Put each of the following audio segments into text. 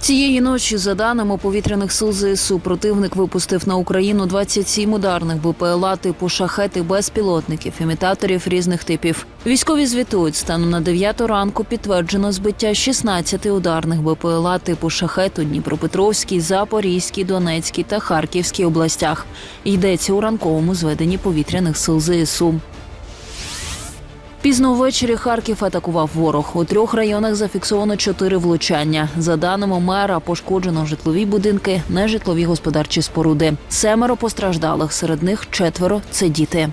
Цієї ночі, за даними повітряних сил ЗСУ, противник випустив на Україну 27 ударних БПЛА типу шахети безпілотників, імітаторів різних типів. Військові звітують, станом на 9 ранку підтверджено збиття 16 ударних БПЛА типу шахет у Дніпропетровській, Запорізькій, Донецькій та Харківській областях. Йдеться у ранковому зведенні повітряних сил ЗСУ. Пізно ввечері Харків атакував ворог. У трьох районах зафіксовано чотири влучання. За даними мера, пошкоджено житлові будинки, нежитлові господарчі споруди. Семеро постраждалих, серед них четверо це діти.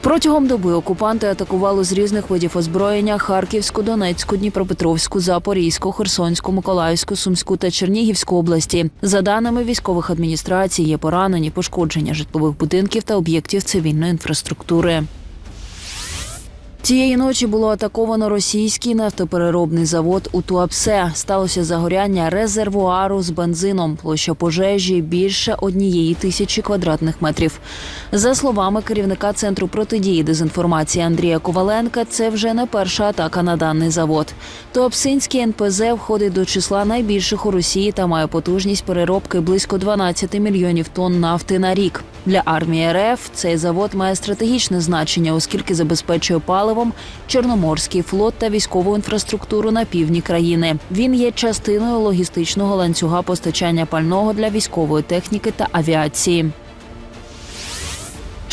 Протягом доби окупанти атакували з різних видів озброєння Харківську, Донецьку, Дніпропетровську, Запорізьку, Херсонську, Миколаївську, Сумську та Чернігівську області. За даними військових адміністрацій, є поранені пошкодження житлових будинків та об'єктів цивільної інфраструктури. Цієї ночі було атаковано російський нафтопереробний завод у Туапсе. Сталося загоряння резервуару з бензином. Площа пожежі більше однієї тисячі квадратних метрів. За словами керівника центру протидії дезінформації Андрія Коваленка, це вже не перша атака на даний завод. Туапсинський НПЗ входить до числа найбільших у Росії та має потужність переробки близько 12 мільйонів тонн нафти на рік. Для армії РФ цей завод має стратегічне значення, оскільки забезпечує паливом Чорноморський флот та військову інфраструктуру на півдні країни. Він є частиною логістичного ланцюга постачання пального для військової техніки та авіації.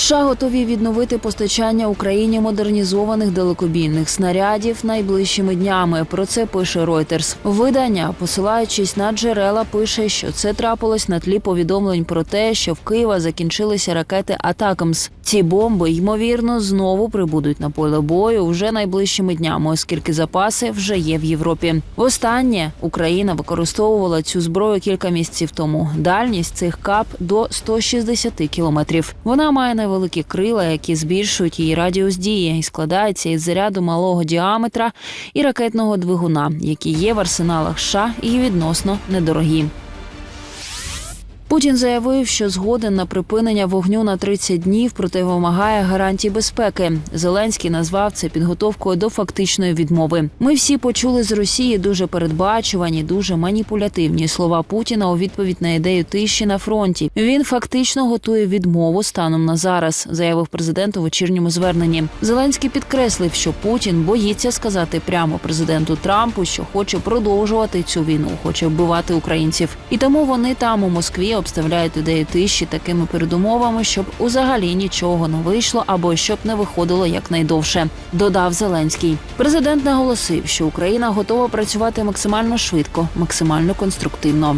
США готові відновити постачання Україні модернізованих далекобійних снарядів найближчими днями. Про це пише Reuters. Видання, посилаючись на джерела, пише, що це трапилось на тлі повідомлень про те, що в Києва закінчилися ракети Атакамс. Ці бомби ймовірно знову прибудуть на поле бою вже найближчими днями, оскільки запаси вже є в Європі. Востаннє Україна використовувала цю зброю кілька місяців тому. Дальність цих кап до 160 кілометрів. Вона має невеликі крила, які збільшують її радіус дії, і складається із заряду малого діаметра і ракетного двигуна, які є в арсеналах США і відносно недорогі. Путін заявив, що згоден на припинення вогню на 30 днів, проте вимагає гарантій безпеки. Зеленський назвав це підготовкою до фактичної відмови. Ми всі почули з Росії дуже передбачувані, дуже маніпулятивні слова Путіна у відповідь на ідею тиші на фронті. Він фактично готує відмову станом на зараз, заявив президент у вечірньому зверненні. Зеленський підкреслив, що Путін боїться сказати прямо президенту Трампу, що хоче продовжувати цю війну, хоче вбивати українців, і тому вони там у Москві обставляють ідею тиші такими передумовами, щоб узагалі нічого не вийшло або щоб не виходило якнайдовше. Додав Зеленський. Президент наголосив, що Україна готова працювати максимально швидко, максимально конструктивно.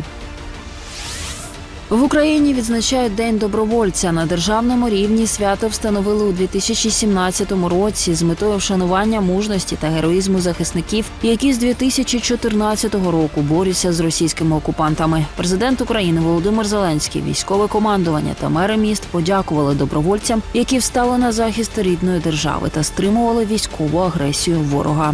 В Україні відзначають День добровольця на державному рівні. Свято встановили у 2017 році з метою вшанування мужності та героїзму захисників, які з 2014 року борються з російськими окупантами. Президент України Володимир Зеленський, військове командування та мери міст подякували добровольцям, які встали на захист рідної держави та стримували військову агресію ворога.